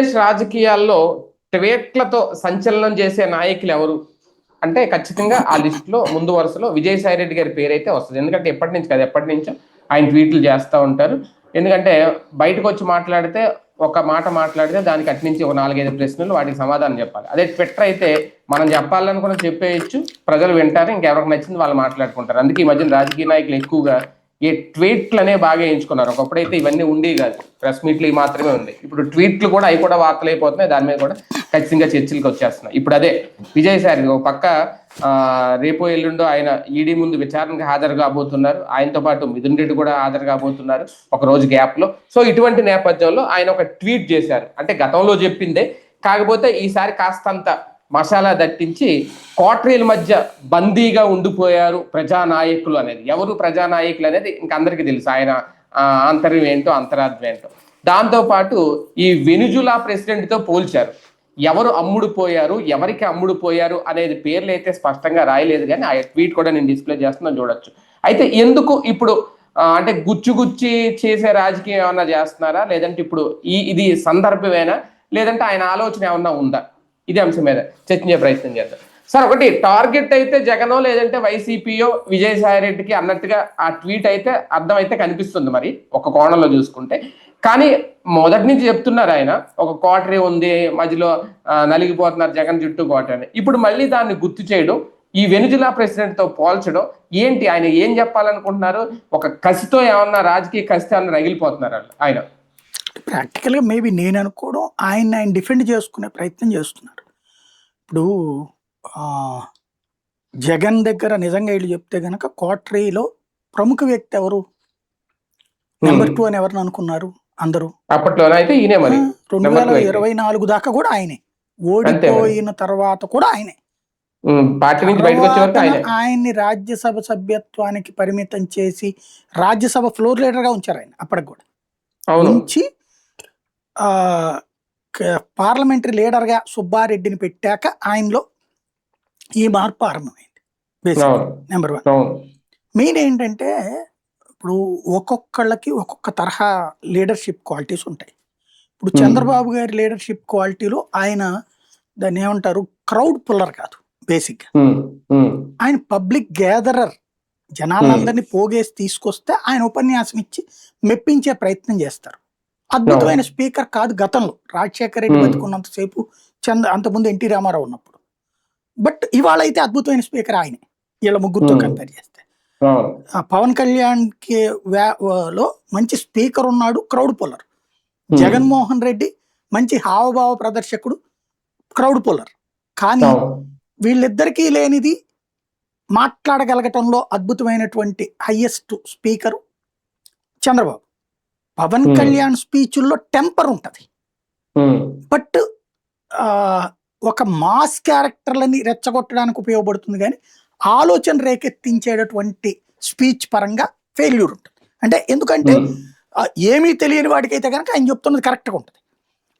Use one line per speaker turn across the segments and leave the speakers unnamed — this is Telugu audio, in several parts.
ఆంధ్రప్రదేశ్ రాజకీయాల్లో ట్వేట్లతో సంచలనం చేసే నాయకులు ఎవరు? అంటే ఖచ్చితంగా ఆ లిస్ట్లో ముందు వరుసలో విజయసాయి రెడ్డి గారి పేరు అయితే వస్తుంది. ఎందుకంటే ఎప్పటి నుంచి కదా ఎప్పటి నుంచో ఆయన ట్వీట్లు చేస్తూ ఉంటారు. ఎందుకంటే బయటకు వచ్చి మాట్లాడితే ఒక మాట మాట్లాడితే దానికి అటు నుంచి ఒక నాలుగైదు ప్రశ్నలు వాటికి సమాధానం చెప్పాలి. అదే ట్విట్టర్ అయితే మనం చెప్పాలనుకున్న చెప్పేయచ్చు. ప్రజలు వింటారు ఇంకెవరికి నచ్చింది వాళ్ళు మాట్లాడుకుంటారు. అందుకే ఈ మధ్యన రాజకీయ నాయకులు ఎక్కువగా ఈ ట్వీట్లు అనే బాగా ఎంచుకున్నారు ఒకప్పుడైతే ఇవన్నీ ఉండేవి కాదు. ప్రెస్ మీట్లు మాత్రమే ఉంది ఇప్పుడు ట్వీట్లు కూడా అవి కూడా వార్తలు అయిపోతున్నాయి దాని మీద కూడా ఖచ్చితంగా చర్చలకు వచ్చేస్తున్నాయి. ఇప్పుడు అదే విజయసాయి ఒక పక్క రేపు ఎల్లుండో ఆయన ఈడీ ముందు విచారణకు హాజరు కాబోతున్నారు. ఆయనతో పాటు మిథున్ రెడ్డి కూడా హాజరు కాబోతున్నారు ఒక రోజు గ్యాప్లో. సో ఇటువంటి నేపథ్యంలో ఆయన ఒక ట్వీట్ చేశారు. అంటే గతంలో చెప్పిందే. కాకపోతే ఈసారి కాస్తంత మసాలా దట్టించి కోటరీల మధ్య బందీగా ఉండిపోయారు ప్రజానాయకులు అనేది. ఎవరు ప్రజానాయకులు అనేది ఇంక అందరికీ తెలుసు. ఆయన ఆ, ఆంతర్యం ఏంటో అంతరార్థం ఏంటో. దాంతోపాటు ఈ వెనుజులా ప్రెసిడెంట్తో పోల్చారు. ఎవరు అమ్ముడు పోయారు ఎవరికి అమ్ముడు పోయారు అనేది పేర్లు అయితే స్పష్టంగా రాయలేదు కానీ ఆ ట్వీట్ కూడా నేను డిస్ప్లే చేస్తున్నాను చూడొచ్చు. అయితే ఎందుకు ఇప్పుడు అంటే గుచ్చు గుచ్చి చేసే రాజకీయం ఏమన్నా చేస్తున్నారా? లేదంటే ఇప్పుడు ఈ ఇది సందర్భమేనా? లేదంటే ఆయన ఆలోచన ఏమన్నా ఉందా? ఇది అంశం మీద చర్చించే ప్రయత్నం చేద్దాం. సార్ ఒకటి టార్గెట్ అయితే జగనో లేదంటే వైసీపీయో విజయసాయి రెడ్డికి అన్నట్టుగా ఆ ట్వీట్ అయితే అర్థం అయితే కనిపిస్తుంది మరి ఒక కోణంలో చూసుకుంటే. కానీ మొదటి నుంచి చెప్తున్నారు ఆయన ఒక కోటరీ ఉంది మధ్యలో నలిగిపోతున్నారు జగన్ చుట్టూ క్వార్టర్ ఇప్పుడు మళ్ళీ దాన్ని గుర్తు చేయడం ఈ వెనుజులా ప్రెసిడెంట్తో పోల్చడం ఏంటి ఆయన ఏం చెప్పాలనుకుంటున్నారు? ఒక కసితో ఏమన్నా రాజకీయ కసితో ఏమన్నా రగిలిపోతున్నారు ఆయన?
ప్రాక్టికల్గా మేబీ నేను అనుకోవడం ఆయన ఆయన డిఫెండ్ చేసుకునే ప్రయత్నం చేస్తున్నాడు. ఇప్పుడు ఆ, జగన్ దగ్గర నిజంగా వీళ్ళు చెప్తే గనక కోటరీలో ప్రముఖ వ్యక్తి ఎవరు? నెంబర్ టూ అని ఎవరిని అనుకున్నారు అందరూ?
అయితే మరి.
ఆ, రెండు వేల. ఇరవై నాలుగు దాకా కూడా ఆయనే. ఓడిపోయిన తర్వాత కూడా ఆయనే.
ఉమ్, పార్టీ నుంచి బయటకు వచ్చే వరకు ఆయనే.
తర్వాత ఆయన్ని రాజ్యసభ సభ్యత్వానికి పరిమితం చేసి రాజ్యసభ ఫ్లోర్ లీడర్గా ఉంచారు ఆయన అప్పటికి కూడా. ఉంచి పార్లమెంటరీ లీడర్గా సుబ్బారెడ్డిని పెట్టాక ఆయనలో ఈ మార్పు ఆరంభమైంది. Basic number one. మెయిన్ ఏంటంటే ఇప్పుడు ఒక్కొక్కళ్ళకి ఒక్కొక్క తరహా లీడర్షిప్ క్వాలిటీస్ ఉంటాయి. ఇప్పుడు. చంద్రబాబు గారి లీడర్షిప్ క్వాలిటీలో ఆయన దాన్ని ఏమంటారు? క్రౌడ్ పుల్లర్ కాదు బేసిక్
ఉమ్, ఉమ్,
ఆయన పబ్లిక్ గ్యాదరర్. జనాలందరినీ పోగేసి తీసుకొస్తే ఆయన ఉపన్యాసం ఇచ్చి మెప్పించే ప్రయత్నం చేస్తారు. అద్భుతమైన స్పీకర్ కాదు గతంలో. రాజశేఖర రెడ్డి. బతుకున్నంతసేపు చంద్ర అంతకుముందు ఎన్టీ రామారావు ఉన్నప్పుడు. బట్ ఇవాళ అయితే అద్భుతమైన స్పీకర్ ఆయనే. వీళ్ళ ముగ్గురుతో. కంపేర్ చేస్తే. పవన్ కళ్యాణ్కి లో మంచి స్పీకర్ ఉన్నాడు క్రౌడ్ పుల్లర్.
ఉమ్,
జగన్మోహన్ రెడ్డి మంచి హావభావ ప్రదర్శకుడు క్రౌడ్ పుల్లర్. కానీ వీళ్ళిద్దరికీ లేనిది మాట్లాడగలగటంలో అద్భుతమైనటువంటి హయ్యెస్ట్ స్పీకర్ చంద్రబాబు. పవన్. కళ్యాణ్ స్పీచ్ల్లో టెంపర్ ఉంటుంది. బట్ ఒక మాస్ క్యారెక్టర్లని రెచ్చగొట్టడానికి ఉపయోగపడుతుంది కానీ ఆలోచన రేకెత్తించేటటువంటి స్పీచ్ పరంగా ఫెయిల్యూర్ ఉంటుంది. అంటే ఎందుకంటే ఏమీ తెలియని వాడికైతే కనుక ఆయన చెప్తున్నది కరెక్ట్గా ఉంటుంది.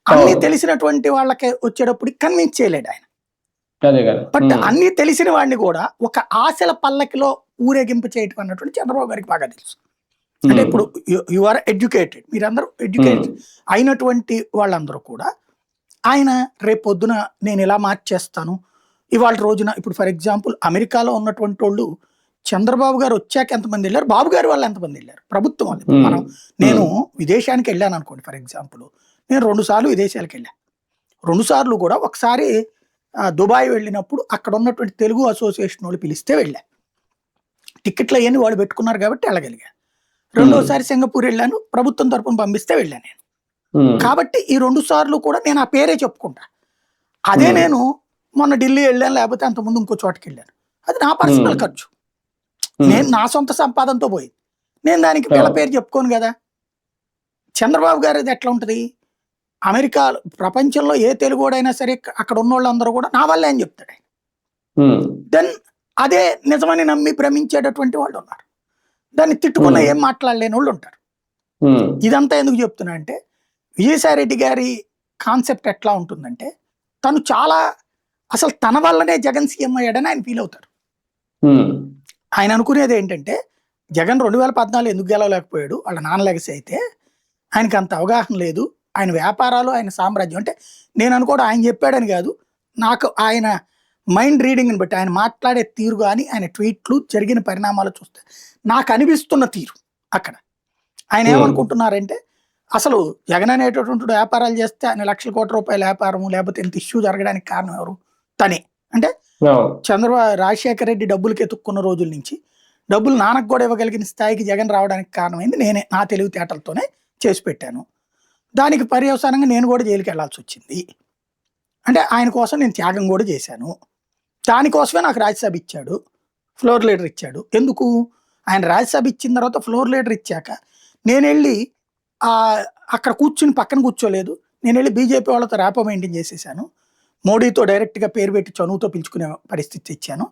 అన్ని. తెలిసినటువంటి వాళ్ళకి వచ్చేటప్పుడు కన్విన్స్ చేయలేడు ఆయన. బట్ అన్ని తెలిసిన వాడిని కూడా ఒక ఆశల పల్లకిలో ఊరేగింపు చేయటం అన్నటువంటి చంద్రబాబు గారికి బాగా తెలుసు. అంటే ఇప్పుడు యు ఆర్ ఎడ్యుకేటెడ్ మీరందరూ ఎడ్యుకేటెడ్ అయినటువంటి వాళ్ళందరూ కూడా ఆయన రేపు పొద్దున నేను ఇలా మార్చేస్తాను? ఇవాళ రోజున ఇప్పుడు ఫర్ ఎగ్జాంపుల్ అమెరికాలో ఉన్నటువంటి వాళ్ళు చంద్రబాబు గారు వచ్చాక ఎంతమంది వెళ్ళారు? బాబు గారు వాళ్ళు ఎంతమంది వెళ్ళారు? ప్రభుత్వం వాళ్ళు. మనం నేను విదేశానికి వెళ్ళాను అనుకోండి ఫర్ ఎగ్జాంపుల్ నేను రెండు సార్లు విదేశాలకు వెళ్ళాను రెండు సార్లు కూడా ఒకసారి దుబాయ్ వెళ్ళినప్పుడు అక్కడ ఉన్నటువంటి తెలుగు అసోసియేషన్ వాళ్ళు పిలిస్తే వెళ్ళా. టికెట్లు అవన్నీ వాళ్ళు పెట్టుకున్నారు కాబట్టి వెళ్ళగలిగా. రెండోసారి సింగపూర్ వెళ్ళాను ప్రభుత్వం తరపున పంపిస్తే వెళ్ళాను నేను. కాబట్టి ఈ రెండు సార్లు కూడా నేను ఆ పేరే చెప్పుకుంటా. అదే. నేను మొన్న ఢిల్లీ వెళ్ళాను లేకపోతే అంతకుముందు ఇంకో చోటకి వెళ్ళాను. అది నా పర్సనల్. ఖర్చు. నేను నా సొంత సంపాదనతో పోయింది. నేను దానికి
Oh.
పేరు చెప్పుకోను కదా. చంద్రబాబు గారు అది ఎట్లా ఉంటుంది? అమెరికా ప్రపంచంలో ఏ తెలుగుడైనా సరే అక్కడ ఉన్న వాళ్ళందరూ కూడా నా వల్లే అని చెప్తాడు దెన్ అదే నిజమని నమ్మి భ్రమించేటటువంటి వాళ్ళు ఉన్నారు. దాన్ని తిట్టుకున్న. ఏం మాట్లాడలేని వాళ్ళు ఉంటారు. ఇదంతా ఎందుకు చెప్తున్నా అంటే విజయసాయి రెడ్డి గారి కాన్సెప్ట్ ఎట్లా ఉంటుందంటే తను చాలా అసలు తన వల్లనే జగన్ సీఎం అయ్యాడని ఆయన ఫీల్ అవుతారు. ఆయన అనుకునేది ఏంటంటే జగన్ రెండు వేల పద్నాలుగు ఎందుకు గెలవలేకపోయాడు? వాళ్ళ నాన్న లెగసీ అయితే ఆయనకి అంత అవగాహన లేదు. ఆయన వ్యాపారాలు ఆయన సామ్రాజ్యం అంటే నేను అనుకోవడం ఆయన చెప్పాడని కాదు. నాకు ఆయన మైండ్ రీడింగ్ని బట్టి ఆయన మాట్లాడే తీరు కానీ ఆయన ట్వీట్లు జరిగిన పరిణామాలు చూస్తే నాకు అనిపిస్తున్న తీరు అక్కడ. ఆయన. ఏమనుకుంటున్నారంటే అసలు జగన్ అనేటటువంటి వ్యాపారాలు చేస్తే ఆయన లక్షల కోట్ల రూపాయల వ్యాపారం లేకపోతే ఇంత ఇష్యూ జరగడానికి కారణం ఎవరు? తనే. అంటే చంద్రబాబు రాజశేఖర రెడ్డి డబ్బులకి ఎత్తుక్కున్న రోజుల నుంచి డబ్బులు నాన్నకు కూడా ఇవ్వగలిగిన స్థాయికి జగన్ రావడానికి కారణమైంది నేనే నా తెలివితేటలతోనే చేసి పెట్టాను. దానికి పర్యవసానంగా నేను కూడా జైలుకి వెళ్ళాల్సి వచ్చింది. అంటే ఆయన కోసం నేను త్యాగం కూడా చేశాను. దానికోసమే నాకు రాజ్యసభ ఇచ్చాడు. ఫ్లోర్ లీడర్ ఇచ్చాడు. ఎందుకు? ఆయన రాజ్యసభ ఇచ్చిన తర్వాత ఫ్లోర్ లీడర్ ఇచ్చాక నేను వెళ్ళి అక్కడ కూర్చుని పక్కన కూర్చోలేదు. నేను వెళ్ళి బీజేపీ వాళ్ళతో ర్యాపో మెయింటైన్ చేసేసాను. మోడీతో డైరెక్ట్గా పేరు పెట్టి చనువుతో పిలుచుకునే పరిస్థితి ఇచ్చాను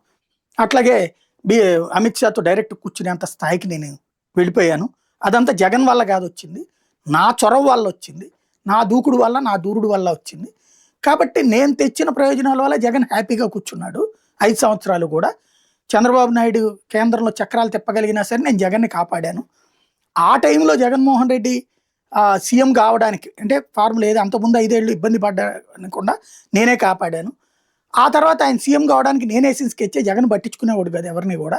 అట్లాగే బి అమిత్ షాతో డైరెక్ట్ కూర్చునేంత స్థాయికి నేను వెళ్ళిపోయాను. అదంతా జగన్ వల్ల కాదు వచ్చింది నా చొరవ వల్ల వచ్చింది. నా దూకుడు వల్ల నా దూరుడు వల్ల వచ్చింది. కాబట్టి నేను తెచ్చిన ప్రయోజనాల వల్ల జగన్ హ్యాపీగా కూర్చున్నాడు. ఐదు సంవత్సరాలు కూడా. చంద్రబాబు నాయుడు కేంద్రంలో చక్రాలు తిప్పగలిగినా సరే నేను జగన్ని కాపాడాను. ఆ టైంలో జగన్మోహన్ రెడ్డి సీఎం కావడానికి అంటే ఫార్ములా ఏది అంతకుముందు ఐదేళ్ళు ఇబ్బంది పడ్డా నేనే కాపాడాను. ఆ తర్వాత ఆయన సీఎం కావడానికి నేనే స్కెచ్చే జగన్ పట్టించుకునేవాడు కదా ఎవరిని కూడా.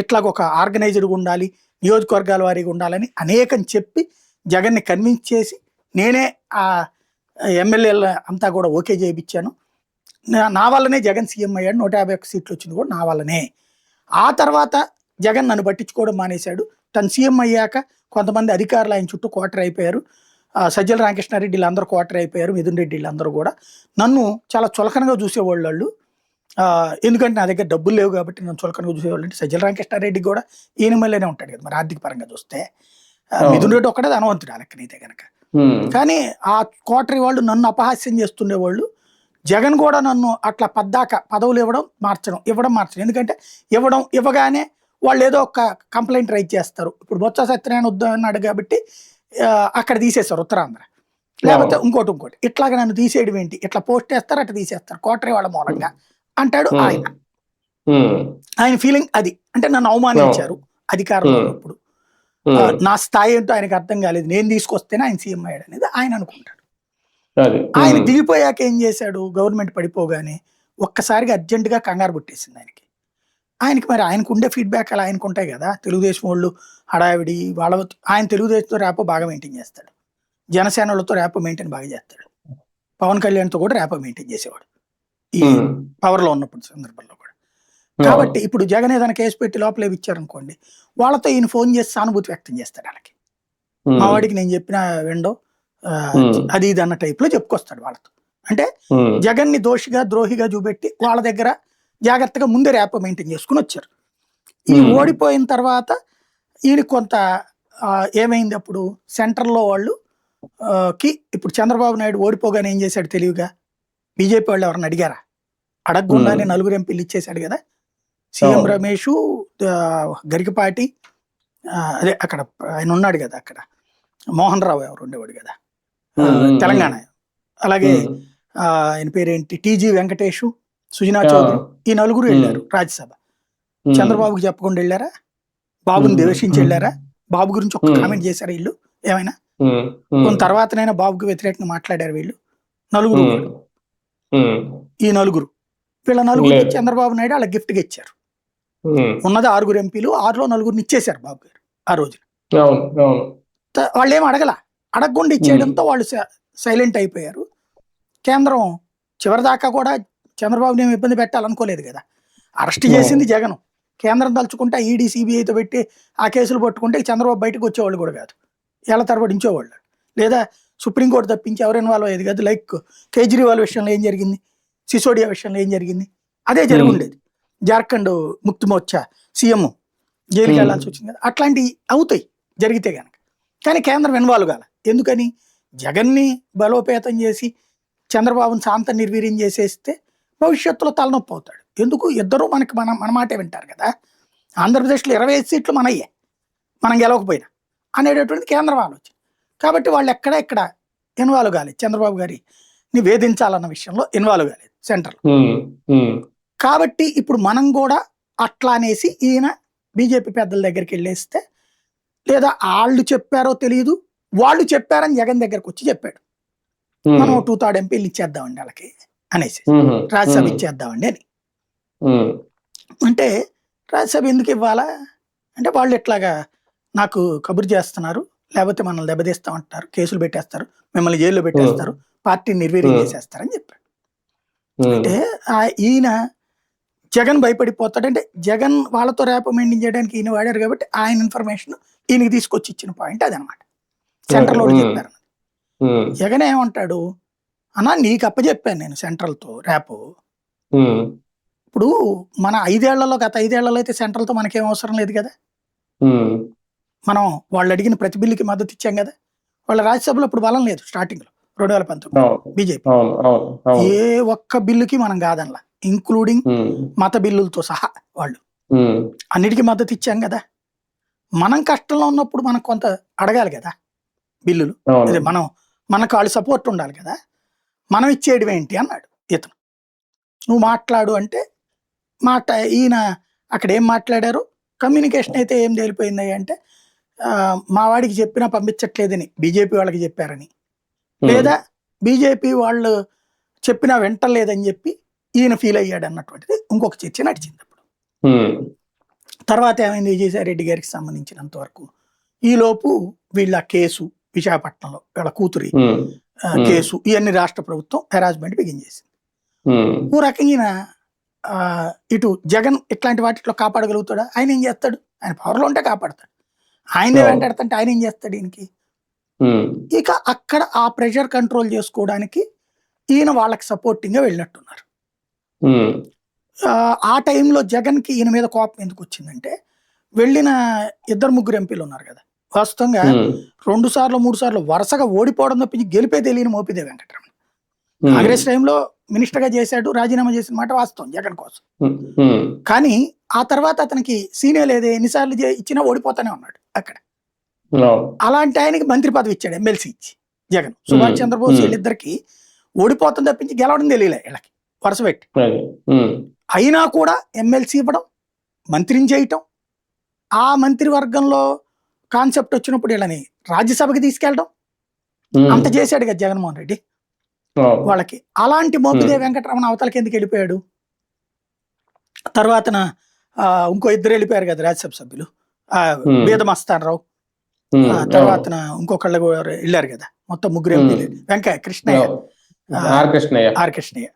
ఇట్లాగ ఒక ఆర్గనైజ్డ్గా ఉండాలి నియోజకవర్గాల వారీగా ఉండాలని అనేకం చెప్పి జగన్ని కన్విన్స్ చేసి నేనే ఆ ఎమ్మెల్యేల అంతా కూడా ఓకే చేయించాను. నా- వల్లనే జగన్ సీఎం అయ్యాడు. నూట యాభై ఒక్క సీట్లు వచ్చింది కూడా నా వల్లనే. ఆ తర్వాత జగన్ నన్ను పట్టించుకోవడం మానేశాడు. తను సీఎం అయ్యాక కొంతమంది అధికారులు ఆయన చుట్టూ క్వార్టర్ అయిపోయారు. సజ్జల రామకృష్ణారెడ్డి వీళ్ళందరూ క్వార్టర్ అయిపోయారు. మిథున్ రెడ్డి వీళ్ళందరూ కూడా. నన్ను చాలా చులకనగా చూసేవాళ్ళు వాళ్ళు. ఎందుకంటే నా దగ్గర డబ్బులు లేవు కాబట్టి నన్ను చులకనగా చూసేవాళ్ళు అంటే సజ్జల రామకృష్ణారెడ్డి కూడా ఈయన మళ్ళీనే ఉంటాడు కదా మరి ఆర్థిక పరంగా చూస్తే. మిథున్ రెడ్డి ఒక్కడే ధనవంతుడు లెక్కనైతే కనుక. కానీ ఆ కోటరీ వాళ్ళు నన్ను అపహాస్యం చేస్తుండేవాళ్ళు. జగన్ కూడా నన్ను అట్లా పద్దాక పదవులు ఇవ్వడం మార్చడం ఇవ్వడం మార్చడం. ఎందుకంటే ఇవ్వడం ఇవ్వగానే వాళ్ళు ఏదో ఒక కంప్లైంట్ రైజ్ చేస్తారు. ఇప్పుడు బొత్స సత్యనారాయణ వద్దు అన్నాడు కాబట్టి అక్కడ తీసేస్తారు ఉత్తరాంధ్ర. లేకపోతే ఇంకోటి ఇంకోటి. ఇట్లాగ నన్ను తీసేయడం ఏంటి? ఇట్లా పోస్ట్ చేస్తారు అట్లా తీసేస్తారు కోటరీ వాళ్ళ మూలంగా అంటాడు. ఆయన. ఆయన ఫీలింగ్ అది. అంటే నన్ను అవమానించారు అధికారంలో. ఉన్నప్పుడు. ఆ, నా స్థాయి ఏంటో ఆయనకు అర్థం కాలేదు. నేను తీసుకొస్తేనే ఆయన సీఎం అయ్యాడు అనేది ఆయన అనుకుంటాడు. ఆయన. దిగిపోయాక ఏం చేశాడు? గవర్నమెంట్ పడిపోగానే ఒక్కసారిగా అర్జెంటుగా కంగారు పుట్టేసింది ఆయనకి. ఆయనకి మరి ఆయనకు ఉండే ఫీడ్బ్యాక్ అలా ఆయనకు ఉంటాయి కదా? తెలుగుదేశం వాళ్ళు హడావిడి వాళ్ళ ఆయన తెలుగుదేశంతో ర్యాపో బాగా మెయింటైన్ చేస్తాడు. జనసేనలతో ర్యాపో మెయింటైన్ బాగా చేస్తాడు. పవన్ కళ్యాణ్తో కూడా ర్యాపో మెయింటైన్ చేసేవాడు. ఈ. పవర్లో ఉన్నప్పుడు సందర్భంలో కాబట్టి ఇప్పుడు జగన్ ఏదైనా కేసు పెట్టి లోపల ఇచ్చారనుకోండి వాళ్ళతో ఈయన ఫోన్ చేసి సానుభూతి వ్యక్తం చేస్తాడు వాళ్ళకి. మా వాడికి నేను చెప్పిన వెండో. అది ఇది అన్న టైప్లో చెప్పుకొస్తాడు వాళ్ళతో అంటే. జగన్ని దోషిగా ద్రోహిగా చూపెట్టి వాళ్ళ దగ్గర జాగ్రత్తగా ముందే ర్యాప్ మెయింటైన్ చేసుకుని వచ్చారు ఈ. ఓడిపోయిన తర్వాత ఈయన కొంత ఏమైంది అప్పుడు సెంటర్లో వాళ్ళు కి ఇప్పుడు చంద్రబాబు నాయుడు ఓడిపోగానే ఏం చేశాడు తెలివిగా బీజేపీ వాళ్ళు ఎవరిని అడిగారా అడగకుండానే. నలుగురు ఎంపీలు ఇచ్చేశాడు కదా సీఎం. రమేష్ గరికపాటి అదే అక్కడ ఆయన ఉన్నాడు కదా అక్కడ మోహన్ రావు ఎవరు ఉండేవాడు కదా. తెలంగాణ అలాగే ఆయన పేరేంటి టీజీ వెంకటేష్ సుజనా. చౌదరి ఈ నలుగురు. వెళ్ళారు రాజ్యసభ. చంద్రబాబుకి చెప్పకుండా వెళ్ళారా బాబుని. ద్వేషించి వెళ్ళారా బాబు గురించి
Hmm.
కామెంట్ చేశారు వీళ్ళు ఏమైనా. కొంత తర్వాతనైనా బాబుకి వ్యతిరేకంగా మాట్లాడారు వీళ్ళు నలుగురు. ఈ నలుగురు వీళ్ళ నలుగురు. చంద్రబాబు నాయుడు వాళ్ళ గిఫ్ట్గా ఇచ్చారు. ఉన్నది ఆరుగురు ఎంపీలు ఆరులో నలుగురిని ఇచ్చేశారు బాబు గారు ఆ రోజు వాళ్ళు ఏం అడగల? అడగకుండా ఇచ్చేయడంతో వాళ్ళు సైలెంట్ అయిపోయారు. కేంద్రం చివరిదాకా కూడా చంద్రబాబుని ఏమి ఇబ్బంది పెట్టాలనుకోలేదు కదా. అరెస్ట్ చేసింది జగన్. కేంద్రం తలుచుకుంటే ఈడీ సిబిఐతో పెట్టి ఆ కేసులు పట్టుకుంటే చంద్రబాబు బయటకు వచ్చేవాళ్ళు కూడా కాదు. ఏళ్ళ తరబడి ఉంచేవాళ్ళు. లేదా సుప్రీంకోర్టు తప్పించి ఎవరు ఇన్వాల్వ్ అయ్యేది కాదు. లైక్ కేజ్రీవాల్ విషయంలో ఏం జరిగింది? సిసోడియా విషయంలో ఏం జరిగింది? అదే జరిగి. ఉండేది జార్ఖండ్ ముక్తి మోర్చా సీఎం జైలుకి. వెళ్ళాల్సి వచ్చింది కదా. అట్లాంటివి అవుతాయి జరిగితే కనుక కానీ కేంద్రం ఇన్వాల్వ్ కాల. ఎందుకని? జగన్ని బలోపేతం చేసి చంద్రబాబుని శాంత నిర్వీర్యం చేసేస్తే భవిష్యత్తులో తలనొప్పి అవుతాడు. ఎందుకు? ఇద్దరు మనకి మన మన మాటే వింటారు కదా. ఆంధ్రప్రదేశ్లో ఇరవై ఐదు సీట్లు మనయ్యే. మనం గెలవకపోయినా అనేటటువంటి కేంద్రం ఆలోచన. కాబట్టి వాళ్ళు ఎక్కడ ఇక్కడ ఇన్వాల్వ్ కాలేదు. చంద్రబాబు గారిని వేధించాలన్న విషయంలో ఇన్వాల్వ్ కాలేదు సెంట్రల్. కాబట్టి ఇప్పుడు మనం కూడా అట్లా అనేసి ఈయన బీజేపీ పెద్దల దగ్గరికి వెళ్ళేస్తే లేదా వాళ్ళు చెప్పారో తెలియదు వాళ్ళు చెప్పారని జగన్ దగ్గరకు వచ్చి చెప్పాడు. మనం టూ థర్డ్ ఎంపీలు ఇచ్చేద్దామండి వాళ్ళకి అనేసి. రాజ్యసభ ఇచ్చేద్దామండి అని. అంటే రాజ్యసభ ఎందుకు ఇవ్వాలా? అంటే వాళ్ళు ఇట్లాగా నాకు కబురు చేస్తున్నారు లేకపోతే మనల్ని దెబ్బతీస్తామంటారు కేసులు పెట్టేస్తారు మిమ్మల్ని జైల్లో పెట్టేస్తారు పార్టీని నిర్వీర్యం. చేసేస్తారని చెప్పాడు. అంటే ఆ ఈయన జగన్ భయపడిపోతాడు. అంటే జగన్ వాళ్ళతో రేప మెయింటైన్ చేయడానికి ఈయన వాడారు కాబట్టి ఆయన ఇన్ఫర్మేషన్ ఈయనకి తీసుకొచ్చి ఇచ్చిన పాయింట్ అదనమాట.
సెంట్రల్లో.
చెప్పారు. జగన్ ఏమంటాడు? అన్నా నీకు అప్పచెప్పాను నేను సెంట్రల్తో రేపు ఇప్పుడు మన ఐదేళ్ళలో గత ఐదేళ్ళలో అయితే సెంట్రల్తో మనకేం అవసరం లేదు కదా? మనం వాళ్ళు అడిగిన ప్రతి బిల్లుకి మద్దతు ఇచ్చాం కదా? వాళ్ళ రాజ్యసభలో ఇప్పుడు బలం లేదు స్టార్టింగ్లో. రెండు వేల పంతొమ్మిది బీజేపీ. ఏ ఒక్క బిల్లుకి మనం కాదనలా. ఇంక్లూడింగ్ మత బిల్లులతో సహా వాళ్ళు. అన్నిటికీ మద్దతు ఇచ్చాం కదా. మనం కష్టంలో ఉన్నప్పుడు మనం కొంత అడగాలి కదా బిల్లులు. అదే మనం మనకు వాళ్ళు సపోర్ట్ ఉండాలి కదా. మనం ఇచ్చేయడం ఏంటి అన్నాడు ఇతను. నువ్వు మాట్లాడు అంటే మాట ఈయన అక్కడ ఏం మాట్లాడారు? కమ్యూనికేషన్ అయితే ఏం తేలిపోయింది అంటే మా వాడికి చెప్పినా పంపించట్లేదని బీజేపీ వాళ్ళకి చెప్పారని. లేదా బీజేపీ వాళ్ళు చెప్పినా వింటలేదని చెప్పి ఈయన ఫీల్ అయ్యాడు అన్నటువంటిది ఇంకొక చర్చ నడిచింది అప్పుడు. తర్వాత ఏమైంది విజయసాయి రెడ్డి గారికి సంబంధించినంత వరకు ఈలోపు వీళ్ళ కేసు విశాఖపట్నంలో వీళ్ళ కూతురి. కేసు ఇవన్నీ రాష్ట్ర ప్రభుత్వం హెరాస్మెంట్ బిగించేసింది
ఉమ్,
ఓ రకంగా ఇటు జగన్ ఇట్లాంటి వాటిలో కాపాడగలుగుతాడా? ఆయన ఏం చేస్తాడు? ఆయన పవర్లో ఉంటే కాపాడతాడు. ఆయనే. వెంటాడుతుంటే ఆయన ఏం చేస్తాడు ఈయనకి? ఇక అక్కడ ఆ ప్రెషర్ కంట్రోల్ చేసుకోవడానికి ఈయన వాళ్ళకి సపోర్టింగ్గా వెళ్ళినట్టున్నారు. ఆ, టైంలో జగన్కి ఈయన మీద కోపం ఎందుకు వచ్చిందంటే వెళ్ళిన ఇద్దరు ముగ్గురు ఎంపీలు ఉన్నారు కదా. వాస్తవంగా రెండు సార్లు మూడు సార్లు వరుసగా ఓడిపోవడం తప్పించి గెలిపే తెలియని మోపిదే వెంకటరమణ. కాంగ్రెస్ టైంలో మినిస్టర్గా చేశాడు రాజీనామా చేసిన మాట వాస్తవం జగన్ కోసం. కానీ ఆ తర్వాత అతనికి సీనియర్ లేదే ఎన్నిసార్లు ఇచ్చినా ఓడిపోతానే ఉన్నాడు అక్కడ. అలాంటి ఆయనకి మంత్రి పదవి ఇచ్చాడు ఎమ్మెల్సీ ఇచ్చి జగన్. సుభాష్ చంద్రబోస్. వీళ్ళిద్దరికి ఓడిపోతుంది తప్పించి గెలవడం తెలియలే వీళ్ళకి. వరుస పెట్టి
ఉమ్,
అయినా కూడా ఎమ్మెల్సీ ఇవ్వడం మంత్రిని చేయటం ఆ మంత్రివర్గంలో కాన్సెప్ట్ వచ్చినప్పుడు వీళ్ళని రాజ్యసభకి తీసుకెళ్ళడం
ఉమ్,
అంత చేశాడు కదా జగన్మోహన్ రెడ్డి.
అవును
వాళ్ళకి అలాంటి మోపిదే
Hmm.
వెంకటరమణ అవతలకి ఎందుకు వెళ్ళిపోయాడు? తర్వాతన ఇంకో ఇద్దరు వెళ్ళిపోయారు కదా రాజ్యసభ సభ్యులు.
Hmm.
రావు
ఉమ్,
ఆ, తర్వాతన ఇంకొకళ్ళు వెళ్ళారు కదా. మొత్తం ముగ్గురు
Hmm.
వెంకయ్య కృష్ణయ్య.
అవును. ఆర్ కృష్ణయ్య.
ఆర్ కృష్ణయ్య.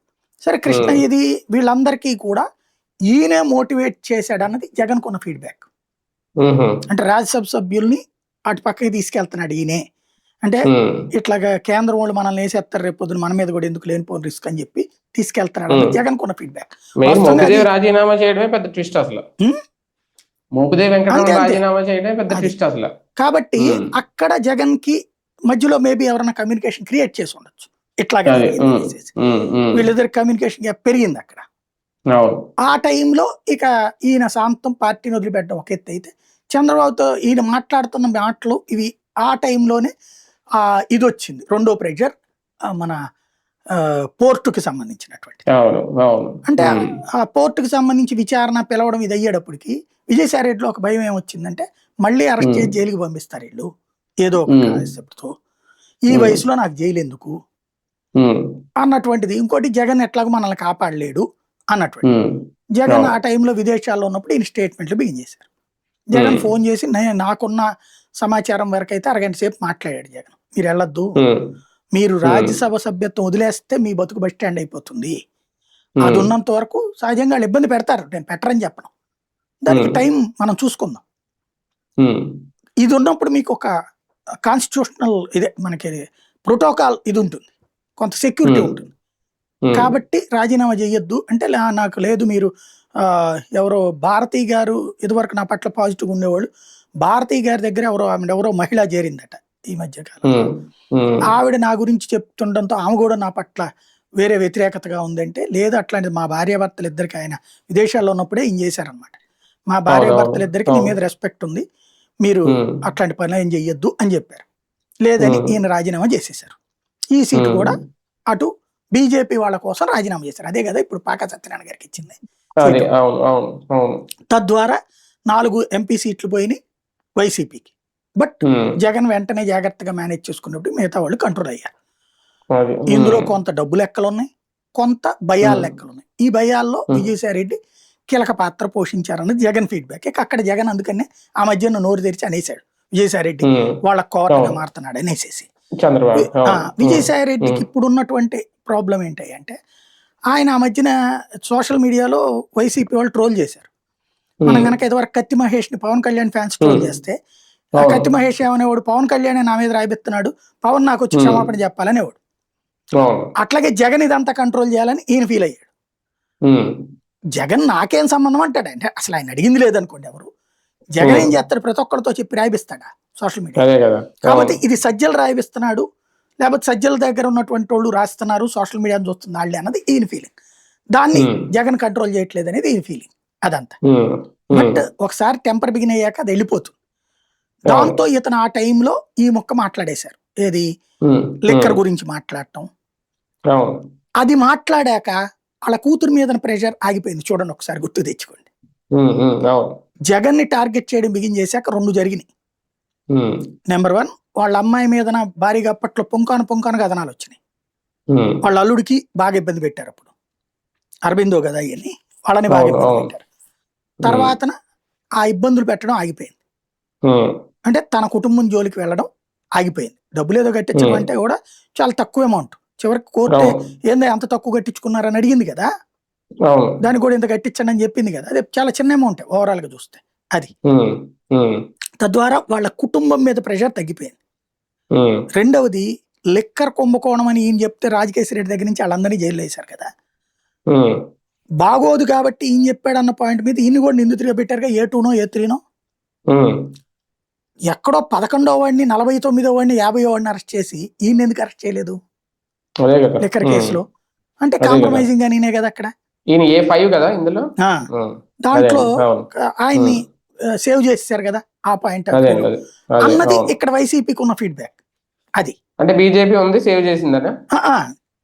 సరే కృష్ణయ్యది వీళ్ళందరికీ కూడా ఈయనే మోటివేట్ చేశాడు అన్నది జగన్ కొన్న ఫీడ్బ్యాక్ అంటే రాజ్యసభ సభ్యుల్ని అటు పక్కకి తీసుకెళ్తున్నాడు ఈయనే. అంటే ఇట్లాగా కేంద్రం వాళ్ళు మనల్ని వేసేస్తారు రేపు పొద్దున మన మీద కూడా ఎందుకు లేనిపోని రిస్క్ అని చెప్పి తీసుకెళ్తున్నాడు. జగన్ కొన్న ఫీడ్బ్యాక్.
రాజీనామా చేయడమే పెద్ద ట్విస్ట్ అసలు. రాజీనామా చేయడమే పెద్ద. ట్విస్ట్
కాబట్టి. అక్కడ జగన్కి మధ్యలో మేబీ ఎవరైనా కమ్యూనికేషన్ క్రియేట్ చేసి ఉండొచ్చు. ఇట్లాగే వీళ్ళిద్దరి కమ్యూనికేషన్ గ్యాప్ పెరిగింది అక్కడ. ఆ టైంలో ఇక ఈయన శాంతం పార్టీని వదిలిపెట్టడం ఒక ఎత్తు అయితే చంద్రబాబుతో ఈయన మాట్లాడుతున్న మాటలు ఇవి ఆ టైంలోనే ఆ ఇది వచ్చింది రెండో ప్రెజర్ మన పోర్టుకి సంబంధించినటువంటి. అంటే ఆ పోర్టుకి సంబంధించి విచారణ పిలవడం ఇది అయ్యేటప్పటికి విజయసాయి రెడ్డిలో ఒక భయం ఏమొచ్చిందంటే మళ్ళీ అరెస్ట్ చేసి. జైలుకి పంపిస్తారు వీళ్ళు. ఏదో ఒక. కాన్సెప్ట్తో. ఈ. వయసులో నాకు జైలు ఎందుకు? అన్నటువంటిది. ఇంకోటి జగన్ ఎట్లాగో మనల్ని కాపాడలేడు అన్నటువంటి జగన్. ఆ టైంలో విదేశాల్లో ఉన్నప్పుడు ఈయన స్టేట్మెంట్లు బిగిన్ చేశారు. జగన్. ఫోన్ చేసి "నే- నాకున్న సమాచారం వరకు అయితే అరగంట సేపు మాట్లాడాడు జగన్. మీరు వెళ్ళొద్దు. మీరు. రాజ్యసభ సభ్యత్వం వదిలేస్తే మీ బతుకు బస్ స్టాండ్ అయిపోతుంది. అది ఉన్నంత వరకు సహజంగా వాళ్ళు ఇబ్బంది పెడతారు. నేను పెట్టరని చెప్పను. దానికి. టైం మనం చూసుకుందాం. ఇది ఉన్నప్పుడు మీకు ఒక కాన్స్టిట్యూషనల్ ఇదే మనకి ప్రోటోకాల్ ఇది ఉంటుంది. కొంత సెక్యూరిటీ. ఉంటుంది. కాబట్టి రాజీనామా చేయొద్దు. అంటే "లా- నాకు లేదు మీరు ఎవరో భారతి గారు ఇదివరకు నా పట్ల పాజిటివ్ ఉండేవాళ్ళు. భారతి గారి దగ్గర ఎవరో ఆమె ఎవరో మహిళ చేరిందట ఈ మధ్య కాలం ఆవిడ నా గురించి చెప్తుండడంతో ఆమె కూడా నా పట్ల వేరే వ్యతిరేకతగా ఉందంటే లేదు అట్లాంటిది మా భార్యాభర్తలు ఇద్దరికి ఆయన విదేశాల్లో ఉన్నప్పుడే ఈయన చేశారనమాట మా భార్యాభర్తలు ఇద్దరికి నీ. మీద రెస్పెక్ట్ ఉంది. మీరు అట్లాంటి పనులు ఏం చెయ్యొద్దు అని చెప్పారు. లేదని. ఈయన రాజీనామా చేసేశారు. ఈ సీటు కూడా అటు బీజేపీ వాళ్ళ కోసం రాజీనామా చేశారు. అదే కదా ఇప్పుడు పాక సత్యనారాయణ గారికి ఇచ్చింది తద్వారా నాలుగు ఎంపీ సీట్లు పోయినాయి వైసీపీకి. బట్ జగన్ వెంటనే జాగ్రత్తగా మేనేజ్ చేసుకున్నప్పుడు మిగతా వాళ్ళు కంట్రోల్ అయ్యారు. ఇందులో కొంత డబ్బు లెక్కలు ఉన్నాయి కొంత భయాల. లెక్కలు ఉన్నాయి ఈ భయాల్లో
Hmm.
విజయసాయి రెడ్డి కీలక పాత్ర పోషించారన్నది జగన్ ఫీడ్బ్యాక్ ఇక అక్కడ జగన్ అందుకనే ఆ మధ్యన నోరు తెరిచి అనేసాడు విజయసాయి రెడ్డి
ఉమ్,
వాళ్ళ
అవును.
మారుతున్నాడు అనేసేసి.
చంద్రబాబు.
విజయసాయి రెడ్డికి. ఇప్పుడు ఉన్నటువంటి ప్రాబ్లం ఏంటి అంటే ఆయన ఆ మధ్యన సోషల్ మీడియాలో వైసీపీ వాళ్ళు ట్రోల్ చేశారు. మనం కనుక ఇదివరకు కత్తి మహేష్ని పవన్ కళ్యాణ్ ఫ్యాన్స్ ట్రోల్. చేస్తే కత్తి మహేష్ ఏమనేవాడు? పవన్ కళ్యాణ్ నా మీద రాయిస్తున్నాడు పవన్ నాకు వచ్చి. క్షమాపణ చెప్పాలనేవాడు. అట్లాగే జగన్ ఇదంతా కంట్రోల్ చేయాలని ఈయన ఫీల్ అయ్యాడు. జగన్ నాకేం సంబంధం అంటాడు? అంటే అసలు ఆయన అడిగింది లేదనుకోండి ఎవరు? జగన్ ఏం. చేస్తాడు? ప్రతి ఒక్కరితో చెప్పి రాయిపిస్తాడా సోషల్ మీడియా? కాబట్టి ఇది సజ్జలు రాయిపిస్తున్నాడు. లేకపోతే సజ్జల దగ్గర ఉన్నటువంటి వాళ్ళు రాస్తున్నారు సోషల్ మీడియాని చూస్తుంది వాళ్ళే అన్నది ఈయన ఫీలింగ్ దాన్ని. జగన్ కంట్రోల్ చేయట్లేదు అనేది ఈయన ఫీలింగ్ అదంతా. బట్ ఒకసారి టెంపర్ బిగిన్ అయ్యాక అది వెళ్ళిపోతుంది. దాంతో ఇతను ఆ టైంలో ఈ ముక్క మాట్లాడేశారు. ఏది? లిక్కర్ గురించి మాట్లాడటం. అది మాట్లాడాక వాళ్ళ కూతురు మీద ప్రెషర్ ఆగిపోయింది. చూడండి ఒకసారి గుర్తు తెచ్చుకోండి. జగన్ని టార్గెట్ చేయడం బిగిన్ చేశాక రెండు జరిగినాయి. నెంబర్ వన్ వాళ్ళ అమ్మాయి మీద భారీగా అప్పట్లో పొంకాను పొంకాను కథనాలు వచ్చినాయి. వాళ్ళ అల్లుడికి బాగా ఇబ్బంది పెట్టారు అప్పుడు. అరబిందో కదా ఇవన్నీ వాళ్ళని బాగా ఇబ్బంది. పెట్టారు. తర్వాత ఆ ఇబ్బందులు పెట్టడం ఆగిపోయింది. అంటే తన కుటుంబం జోలికి వెళ్ళడం ఆగిపోయింది. డబ్బులు ఏదో కట్టించడం. అంటే కూడా చాలా తక్కువ అమౌంట్ చివరికి కోర్టు ఏందో అంత తక్కువ కట్టించుకున్నారని అడిగింది కదా. దానికి కూడా ఇంత కట్టించండి అని చెప్పింది కదా. అది చాలా చిన్న అమౌంట్ ఓవరాల్గా చూస్తే అది. తద్వారా వాళ్ళ కుటుంబం మీద ప్రెషర్ తగ్గిపోయింది. రెండవది లిక్కర్ కుంభకోణం అని ఈయన చెప్తే రాజకేశ్వర రెడ్డి దగ్గర నుంచి వాళ్ళందరినీ జైల్లో వేశారు కదా. బాగోదు కాబట్టి ఈయన చెప్పాడు అన్న పాయింట్ మీద ఈయన కూడా నిందితుడిగా పెట్టారుగా. ఏ టూనో ఏ త్రీనో ఎక్కడో పదకొండో వాడిని నలభై తొమ్మిదో వాడిని యాభై వాడిని అరెస్ట్ చేసి ఈయన ఎందుకు అరెస్ట్ చేయలేదు? లిక్కర్. కేసులో. అంటే. కాంప్రమైజింగ్ గానే కదా అక్కడ.
ఈయన ఏ ఫైవ్ కదా ఇందులో?
దాంట్లో ఆయన్ని సేవ్ చేసేసారు కదా ఆ పాయింట్ అన్నది. ఇక్కడ వైసీపీకి ఉన్న ఫీడ్బ్యాక్ అది.
అంటే బీజేపీ ఉంది సేవ్ చేసిందనా
ఆ,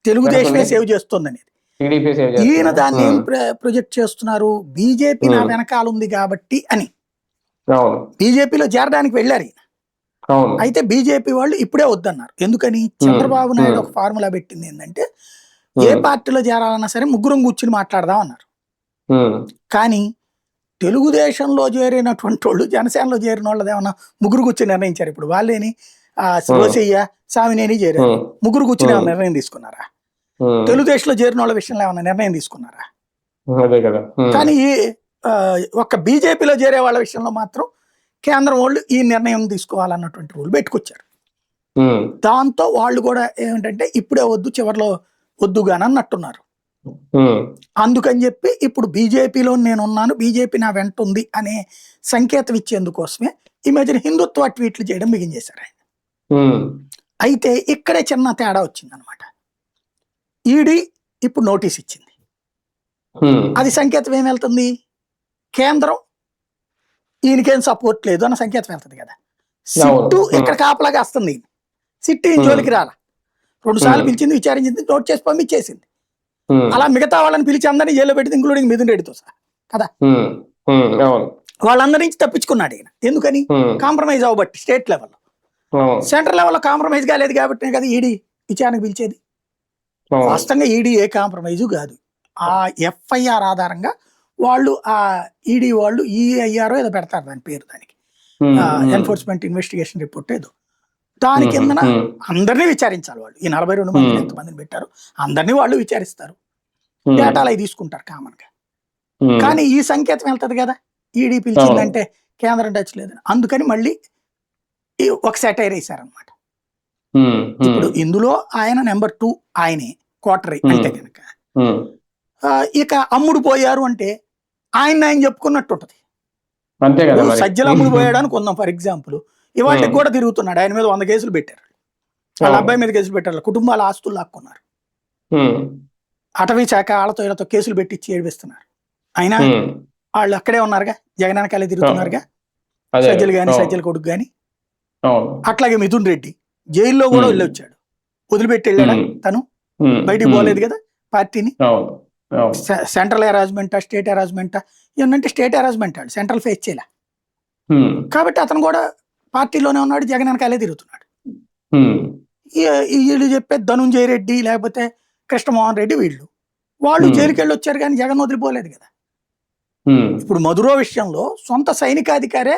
తెలుగుదేశమే. సేవ్ చేస్తుంది. అనేది ఈయన? దాన్ని ఏం ప్రొజెక్ట్ చేస్తున్నారు? బీజేపీ నా. వెనకాల ఉంది కాబట్టి అని. బీజేపీలో చేరడానికి వెళ్ళారు ఈయన. అయితే బీజేపీ వాళ్ళు ఇప్పుడే వద్దన్నారు. ఎందుకని? చంద్రబాబు నాయుడు. ఒక ఫార్ములా పెట్టింది ఏంటంటే ఏ పార్టీలో చేరాలన్నా సరే ముగ్గురం కూర్చుని మాట్లాడదాం అన్నారు. కానీ తెలుగుదేశంలో చేరినటువంటి వాళ్ళు జనసేనలో చేరిన వాళ్ళది ఏమన్నా ముగ్గురు కూర్చొని నిర్ణయించారు ఇప్పుడు? వాళ్ళేని? ఆ శివసయ్య సామినేని చేరారు. ముగ్గురు కూర్చుని. ఏమన్నా నిర్ణయం తీసుకున్నారా? తెలుగుదేశంలో చేరిన వాళ్ళ విషయంలో ఏమన్నా నిర్ణయం తీసుకున్నారా? కానీ ఒక్క బీజేపీలో చేరే వాళ్ళ విషయంలో మాత్రం కేంద్రం వాళ్ళు ఈ నిర్ణయం తీసుకోవాలన్నటువంటి రూల్ పెట్టుకొచ్చారు. దాంతో వాళ్ళు కూడా ఏమిటంటే ఇప్పుడే వద్దు చివరిలో వద్దుగాని అన్నట్టున్నారు
ఉమ్,
అందుకని చెప్పి ఇప్పుడు బీజేపీలో నేను ఉన్నాను బీజేపీ నా వెంట ఉంది అనే సంకేతం ఇచ్చేందుకోసమే ఈ మధ్యన హిందుత్వ ట్వీట్లు చేయడం బిగించేశారు ఆయన. అయితే ఇక్కడే చిన్న తేడా వచ్చింది అనమాట ఈడీ ఇప్పుడు నోటీస్ ఇచ్చింది. అది సంకేతం ఏం వెళ్తుంది? కేంద్రం? ఈయనకేం సపోర్ట్ లేదు అన్న సంకేతం వెళ్తుంది కదా. సిట్టు. ఇక్కడ కాపలాగా వస్తుంది. సిట్టు ఈయన. జోలికి రాలా. రెండు సార్లు. పిలిచింది విచారించింది నోట్ చేసి పంపించేసింది. అలా మిగతా వాళ్ళని పిలిచి అందరినీ జైల్లో పెట్టింది ఇంక్లూడింగ్ మిథున్ రెడ్డితో సహా
ఉమ్, అవును.
వాళ్ళందరి నుంచి తప్పించుకున్నాడు ఈయన. ఎందుకని? కాంప్రమైజ్ అవ్వబట్టి స్టేట్ లెవెల్లో. సెంట్రల్ లెవెల్లో కాంప్రమైజ్ కాలేదు కాబట్టి కదా ఈడీ విచారణకు పిలిచేది? వాస్తవంగా ఈడీ ఏ కాంప్రమైజు కాదు. ఆ ఎఫ్ఐఆర్ ఆధారంగా వాళ్ళు ఆ ఈడీ వాళ్ళు ఈఐఆర్ ఏదో పెడతారు దాని పేరు దానికి. ఎన్ఫోర్స్మెంట్ ఇన్వెస్టిగేషన్ రిపోర్ట్ ఏదో. దాని కిందన అందరినీ విచారించాలి వాళ్ళు. ఈ నలభై రెండు మంది. ఎంతమందిని పెట్టారు? అందరినీ వాళ్ళు విచారిస్తారు. డేటాలు అవి తీసుకుంటారు
కామన్గా
కానీ ఈ సంకేతం వెళ్తది కదా? ఈడీ పిలిచిందంటే కేంద్రం టచ్ లేదని. అందుకని మళ్ళీ ఒక సెటైర్
ఉమ్,
ఇప్పుడు ఇందులో ఆయన నెంబర్ టూ ఆయనే క్వార్టర్ అంటే. కనుక ఇక అమ్ముడు పోయారు అంటే ఆయన ఆయన చెప్పుకున్నట్టు ఉంటది సజ్జలు అమ్ముడు పోయాడు అనుకుందాం ఫర్ ఎగ్జాంపుల్.
Hmm.
కూడా తిరుగుతున్నాడు. ఆయన మీద వంద కేసులు పెట్టారు. వాళ్ళ. అబ్బాయి మీద కేసులు పెట్టారు. కుటుంబాల ఆస్తులు లాక్కున్నారు. అటవీ శాఖ వాళ్ళతో వీళ్ళతో కేసులు పెట్టి ఇచ్చి ఏడిపిస్తున్నారు. అయినా వాళ్ళు అక్కడే ఉన్నారుగా? జగన్ వెనకాలే తిరుగుతున్నారుగా? సజ్జలు గాని సజ్జల కొడుకు గాని? అట్లాగే మిథున్ రెడ్డి జైల్లో కూడా
Hmm.
వెళ్ళొచ్చాడు. వదిలిపెట్టి వెళ్ళాడా. తను? బయటికి పోలేదు కదా పార్టీని? సెంట్రల్ అరేంజ్మెంటా స్టేట్ అరేంజ్మెంటా ఇవన్నంటే స్టేట్ అరేంజ్మెంట్ సెంట్రల్ ఫేస్ చేయలే. కాబట్టి అతను కూడా పార్టీలోనే ఉన్నాడు జగన్ వెనకాలే తిరుగుతున్నాడు. వీళ్ళు చెప్పే ధనుంజయ రెడ్డి లేకపోతే కృష్ణమోహన్ రెడ్డి వీళ్ళు. వాళ్ళు. జైలుకి వెళ్ళి వచ్చారు కానీ జగన్ వదిలిపోలేదు కదా. ఇప్పుడు మధురో విషయంలో సొంత సైనికాధికారే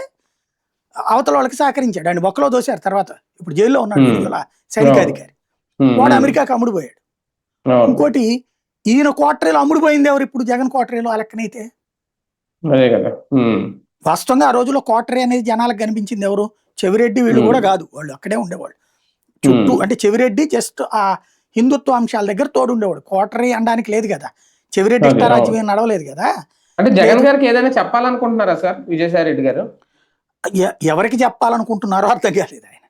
అవతల వాళ్ళకి సహకరించాడు. ఆయన ఒక్కలో దోశారు తర్వాత. ఇప్పుడు జైల్లో ఉన్నాడు సైనికాధికారి. వాడు అమెరికాకి అమ్ముడుపోయాడు. ఇంకోటి ఈయన క్వార్టరీలో అమ్ముడుపోయింది ఎవరు ఇప్పుడు జగన్ క్వార్టరీలో ఆ లెక్కనైతే?
అదే కదా. ఉమ్,
వాస్తవంగా ఆ రోజుల్లో క్వార్టరీ అనేది జనాలకు కనిపించింది ఎవరు? చెవిరెడ్డి వీళ్ళు. కూడా కాదు. వాళ్ళు అక్కడే ఉండేవాళ్ళు. చుట్టూ. అంటే చెవిరెడ్డి జస్ట్ ఆ హిందుత్వ అంశాల దగ్గర తోడు ఉండేవాడు. క్వార్టరీ అనడానికి లేదు కదా. చెవిరెడ్డి ఇష్టారాజ్యం ఏం నడవలేదు కదా.
అంటే జగన్ గారికి ఏదైనా చెప్పాలనుకుంటున్నారా సార్? విజయసాయి రెడ్డి గారు?
ఎవరికి చెప్పాలనుకుంటున్నారో అర్థం కాలేదు ఆయన.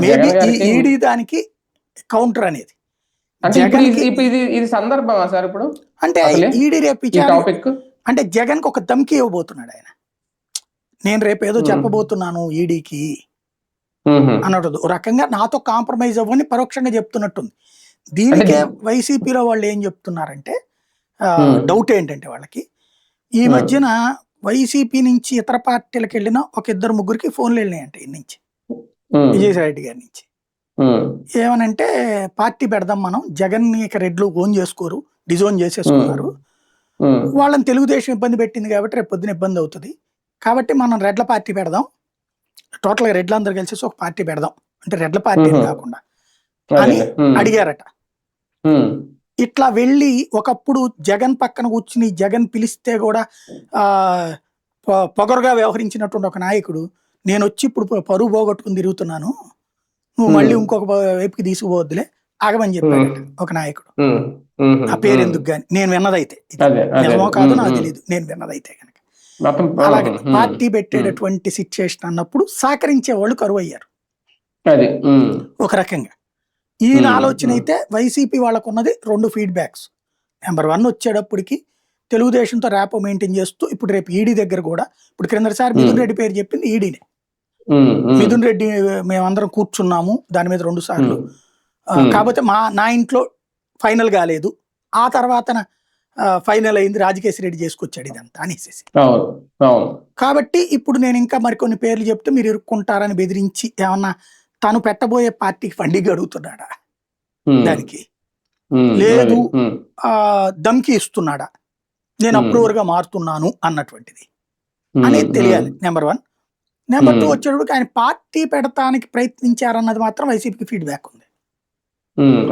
మేబీ ఈడీ దానికి కౌంటర్ అనేది.
ఇది- సందర్భమా సార్ ఇప్పుడు?
అంటే ఈడీ రేపు అంటే జగన్కి? ఒక ధమ్కి ఇవ్వబోతున్నాడు ఆయన. నేను రేపు ఏదో. చెప్పబోతున్నాను ఈడీకి అన్నట్టు. రకంగా నాతో కాంప్రమైజ్ అవ్వని పరోక్షంగా చెప్తున్నట్టుంది. దీనికే వైసీపీలో వాళ్ళు ఏం చెప్తున్నారంటే. డౌట్ ఏంటంటే వాళ్ళకి ఈ. మధ్యన వైసీపీ నుంచి ఇతర పార్టీలకు వెళ్ళిన ఒక ఇద్దరు ముగ్గురికి ఫోన్లు వెళ్ళినాయంట ఈ నుంచి. విజయసాయి రెడ్డి గారి నుంచి. ఏమనంటే పార్టీ పెడదాం మనం జగన్ ఇక రెడ్లు ఓన్ చేసుకోరు డిజోన్ చేసేసుకున్నారు. వాళ్ళని తెలుగుదేశం ఇబ్బంది పెట్టింది కాబట్టి రేపు పొద్దున ఇబ్బంది అవుతుంది. కాబట్టి మనం రెడ్ల పార్టీ పెడదాం. టోటల్గా రెడ్లు అందరు కలిసి ఒక పార్టీ పెడదాం. అంటే రెడ్ల పార్టీ. కాకుండా. అని అడిగారట. ఇట్లా వెళ్ళి ఒకప్పుడు జగన్ పక్కన కూర్చుని జగన్ పిలిస్తే కూడా ఆ పొగరుగా వ్యవహరించినటువంటి ఒక నాయకుడు నేను వచ్చి ఇప్పుడు పరువు పోగొట్టుకుని తిరుగుతున్నాను. నువ్వు. మళ్ళీ ఇంకొక వైపుకి తీసుకుపోవద్దులే. ఆగమని చెప్పాడు. ఒక నాయకుడు. ఆ పేరు ఎందుకు గాని? నేను విన్నదైతే. నిజమో కాదో నాకు తెలియదు నేను విన్నదైతే కనుక అలాగే పార్టీ పెట్టేటటువంటి సిచ్యుయేషన్ అన్నప్పుడు సహకరించే వాళ్ళు కరువు అయ్యారు ఒక రకంగా. ఈయన. ఆలోచన అయితే వైసీపీ వాళ్ళకు ఉన్నది రెండు ఫీడ్బ్యాక్స్ నెంబర్ వన్ వచ్చేటప్పటికి తెలుగుదేశంతో ర్యాపో మెయింటైన్ చేస్తూ ఇప్పుడు రేపు ఈడీ దగ్గర కూడా ఇప్పుడు క్రిందసారి మిథున్. రెడ్డి పేరు చెప్పింది ఈడీనే. మిథున్ రెడ్డి మేమందరం కూర్చున్నాము దాని మీద రెండు సార్లు. కాకపోతే మా నా ఇంట్లో ఫైనల్ కాలేదు. ఆ తర్వాత ఫైనల్ అయింది రాజకేశ్ రెడ్డి చేసుకొచ్చాడు ఇదంతా అనేసి
అవును అవును.
కాబట్టి ఇప్పుడు నేను ఇంకా మరికొన్ని పేర్లు చెప్తే మీరు ఇరుక్కుంటారని బెదిరించి ఏమన్నా తను పెట్టబోయే పార్టీకి ఫండింగ్ అడుగుతున్నాడా దానికి. లేదు. ఆ దమ్కి ఇస్తున్నాడా? నేను. అప్రూవర్గా మారుతున్నాను అన్నటువంటిది. అనేది తెలియాలి నెంబర్ వన్. Number two. వచ్చేటప్పుడు ఆయన పార్టీ పెడతానికి ప్రయత్నించారన్నది మాత్రం వైసీపీకి ఫీడ్బ్యాక్ ఉంది.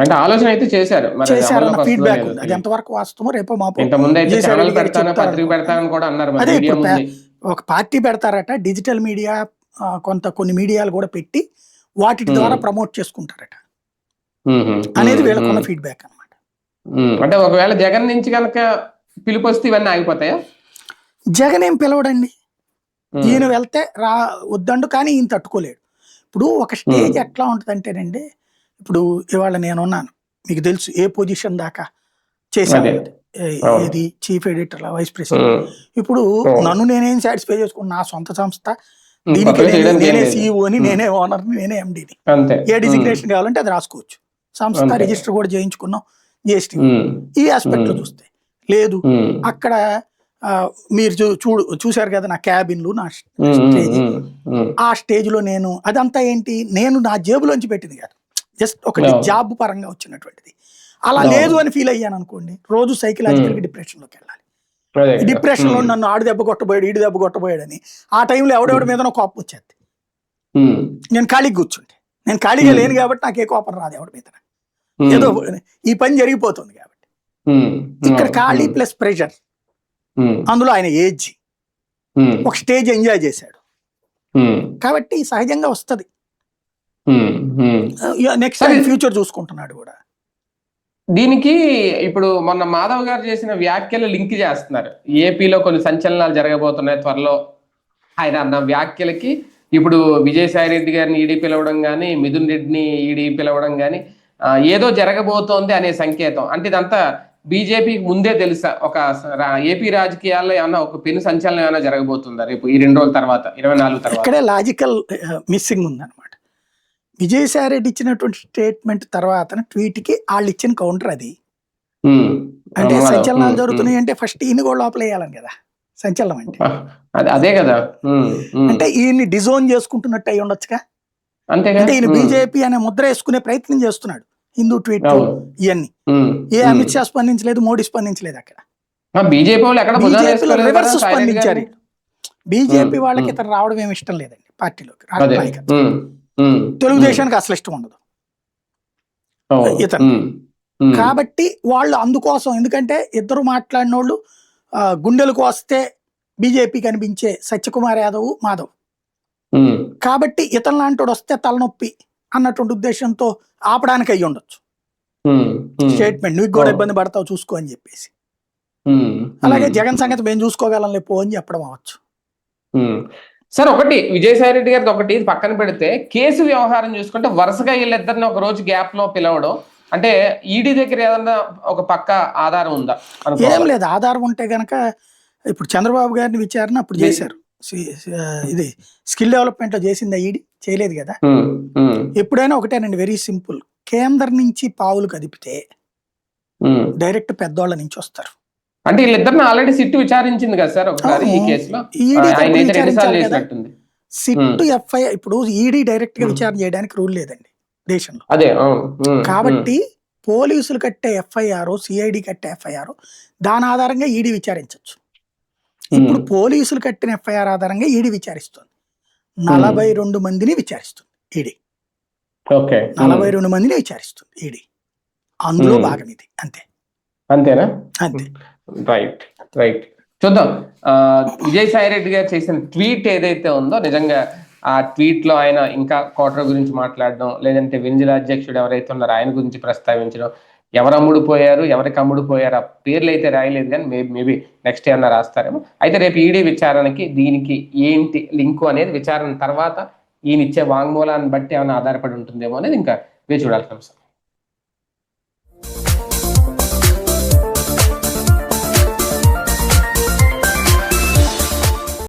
అంటే ఆలోచన అయితే చేశారు. వస్తుందో
ఫీడ్బ్యాక్ అది. ఎంతవరకు వాస్తవమో రేపో మాపో
ఇంత ముందు అయితే
విజయసాయి
ఛానల్ పెడతాను పత్రిక. పెడతానని కూడా అన్నారు
అదే ఒక పార్టీ పెడతారట డిజిటల్ మీడియా కొంత కొన్ని మీడియాలు కూడా పెట్టి వాటి. ద్వారా ప్రమోట్ చేసుకుంటారట. అనేది వీళ్ళకున్న ఫీడ్బ్యాక్ అన్నమాట.
ఉమ్, అంటే ఒకవేళ జగన్ నుంచి కనుక పిలుపు వస్తే ఇవన్నీ ఆగిపోతాయా?
జగన్ ఏం పిలవడండి? ఈయన వెళ్తే రా వద్దండు కానీ ఈయన తట్టుకోలేడు. ఇప్పుడు ఒక స్టేజ్. ఎట్లా ఉంటుందంటేనండి ఇప్పుడు ఇవాళ నేనున్నాను. మీకు తెలుసు ఏ పొజిషన్ దాకా చేశాను. ఏది? Chief editor vice president. ఇప్పుడు. నన్ను నేనేం సాటిస్ఫై చేసుకున్నా నా సొంత సంస్థ దీనికి నేనే-
ఏం
నేనే ఓనర్ని నేనే ఎండిని. ఏ డిజిగ్నేషన్ కావాలంటే అది రాసుకోవచ్చు. సంస్థ. రిజిస్టర్ కూడా చేయించుకున్నాం జిఎస్టీ. ఈ
ఆస్పెక్ట్లో.
చూస్తే. లేదు అక్కడ మీరు చూ- చూడు చూశారు కదా నా క్యాబిన్లు నా స్టేజ్. ఆ స్టేజ్లో నేను అదంతా ఏంటి? నేను నా జేబులోంచి పెట్టింది కాదు. జస్ట్ ఒకటి. జాబ్ పరంగా వచ్చినటువంటిది. అలా. లేదు అని ఫీల్ అయ్యాను అనుకోండి రోజు సైకలాజికల్ డిప్రెషన్లోకి వెళ్ళాలి. డిప్రెషన్లో
ఉమ్,
నన్ను ఆడు దెబ్బ కొట్టబోయాడు ఈడు దెబ్బ కొట్టబోయాడు అని ఆ టైంలో ఎవడెవడి మీద కోపం వచ్చేది.
ఉమ్,
నేను ఖాళీగా కూర్చుంటే నేను ఖాళీగా
Hmm.
లేను కాబట్టి నాకు ఏ కోపం రాదు ఎవడి మీద ఏదో ఈ పని జరిగిపోతుంది కాబట్టి. ఇక్కడ ఖాళీ ప్లస్ ప్రెషర్. అందులో ఆయన ఏజ్. ఒక స్టేజ్ ఎంజాయ్ చేశాడు. కాబట్టి సహజంగా వస్తది. నెక్స్ట్. ఆయన ఫ్యూచర్ చూసుకుంటున్నాడు కూడా.
దీనికి ఇప్పుడు మొన్న మాధవ్ గారు చేసిన వ్యాఖ్యలు లింక్ చేస్తున్నారు. ఏపీలో కొన్ని సంచలనాలు జరగబోతున్నాయి త్వరలో. ఆయన అన్న వ్యాఖ్యలకి ఇప్పుడు విజయసాయి రెడ్డి గారిని ఈడీ పిలవడం కానీ మిథున్ రెడ్డిని ఈడీ పిలవడం కానీ ఏదో జరగబోతోంది అనే సంకేతం. అంటే ఇదంతా బీజేపీకి ముందే తెలుసా? ఒక ఏపీ రాజకీయాల్లో ఏమన్నా ఒక పెను సంచలనం ఏమైనా జరగబోతుందా రేపు ఈ రెండు రోజుల తర్వాత ఇరవై నాలుగు తర్వాత?
ఇక్కడే లాజికల్ మిస్సింగ్ ఉందన్నమాట. విజయసాయి రెడ్డి ఇచ్చినటువంటి స్టేట్మెంట్ తర్వాత ట్వీట్కి వాళ్ళు ఇచ్చిన కౌంటర్ అది. అంటే. సంచలనాలు జరుగుతున్నాయి అంటే ఫస్ట్ ఈయన కూడా లోపల వేయాలని కదా. సంచలనం అంటే.
అదే కదా.
అంటే ఈయన్ని డిజోన్ చేసుకుంటున్నట్టు అయి ఉండొచ్చుగా? అంటే ఈయన బీజేపీ అనే ముద్ర వేసుకునే ప్రయత్నం చేస్తున్నాడు. హిందూ ట్వీట్. ఇవన్నీ ఏ. అమిత్ షా స్పందించలేదు మోడీ స్పందించలేదు అక్కడ.
బీజేపీ వాళ్ళు
రివర్స్ స్పందించారు. బీజేపీ వాళ్ళకి. ఇతను రావడం ఏమి ఇష్టం లేదండి పార్టీలోకి తెలుగుదేశానికి అసలు ఇష్టం ఉండదు. ఇతను. కాబట్టి వాళ్ళు అందుకోసం ఎందుకంటే ఇద్దరు మాట్లాడిన వాళ్ళు గుండెలకు వస్తే బీజేపీ కనిపించే సత్యకుమార్ యాదవ్ మాధవ్. కాబట్టి ఇతను లాంటి వస్తే తలనొప్పి అన్నటువంటి ఉద్దేశంతో ఆపడానికి అయ్యి ఉండొచ్చు. స్టేట్మెంట్ నువ్వు కూడా. ఇబ్బంది పడతావు చూసుకో అని చెప్పేసి. అలాగే. జగన్ సంగతి మేము చూసుకోగలం లేపో అని చెప్పడం అవ్వచ్చు.
సార్ ఒకటి విజయసాయి రెడ్డి గారిది ఒకటి ఇది పక్కన పెడితే కేసు వ్యవహారం చూసుకుంటే వరుసగా వీళ్ళిద్దరిని ఒక రోజు గ్యాప్లో పిలవడం. అంటే ఈడీ దగ్గర ఏదన్నా ఒక పక్క ఆధారం ఉందా?
ఏం? లేదు ఆధారం ఉంటే గనక ఇప్పుడు చంద్రబాబు గారిని విచారణ అప్పుడు. చేశారు. ఇది స్కిల్ డెవలప్మెంట్లో చేసింది ఈడీ? చేయలేదు కదా? ఎప్పుడైనా ఒకటేనండి వెరీ సింపుల్. కేంద్రం నుంచి పావులు కదిపితే. డైరెక్ట్ పెద్దోళ్ళ నుంచి వస్తారు.
అంటే వీళ్ళిద్దరిని ఆల్రెడీ సిట్ విచారించింది కదా సార్ ఒకసారి ఈ. కేసులో? ఆయన అయితే రెండుసార్లు చేసినట్టుంది.
సిట్ ఎఫ్ఐఆర్ ఇప్పుడు ఈడీ
డైరెక్ట్గా.
విచారణ చేయడానికి రూల్ లేదండి దేశంలో.
అదే
కాబట్టి పోలీసులు కట్టే ఎఫ్ఐఆర్ సిఐడి కట్టే ఎఫ్ఐఆర్ దాని ఆధారంగా ఈడీ విచారించవచ్చు ఇప్పుడు పోలీసులు కట్టిన ఎఫ్ఐఆర్ ఆధారంగా ఈడీ విచారిస్తుంది. నలభై రెండు మందిని విచారిస్తుంది ఈడీ. నలభై రెండు మందిని విచారిస్తుంది ఈడీ. అందులో. భాగం ఇది. అంతే.
అంతేనా?
అంతే.
రైట్ రైట్ చూద్దాం. ఆ, విజయసాయి రెడ్డి గారు చేసిన ట్వీట్ ఏదైతే ఉందో నిజంగా ఆ ట్వీట్లో ఆయన ఇంకా కోటర్ గురించి మాట్లాడడం లేదంటే వెంజల అధ్యక్షుడు ఎవరైతే ఉన్నారో ఆయన గురించి ప్రస్తావించడం ఎవరు అమ్ముడు పోయారు ఎవరికి అమ్ముడు పోయారు ఆ పేర్లు అయితే రాయలేదు కానీ మేబీ మేబీ నెక్స్ట్ ఏమన్నా రాస్తారేమో. అయితే రేపు ఈడీ విచారణకి దీనికి ఏంటి లింకు అనేది విచారణ తర్వాత ఈయన ఇచ్చే వాంగ్మూలాన్ని బట్టి ఏమైనా ఆధారపడి ఉంటుందేమో అనేది ఇంకా వేచి చూడాల్సిన అంశం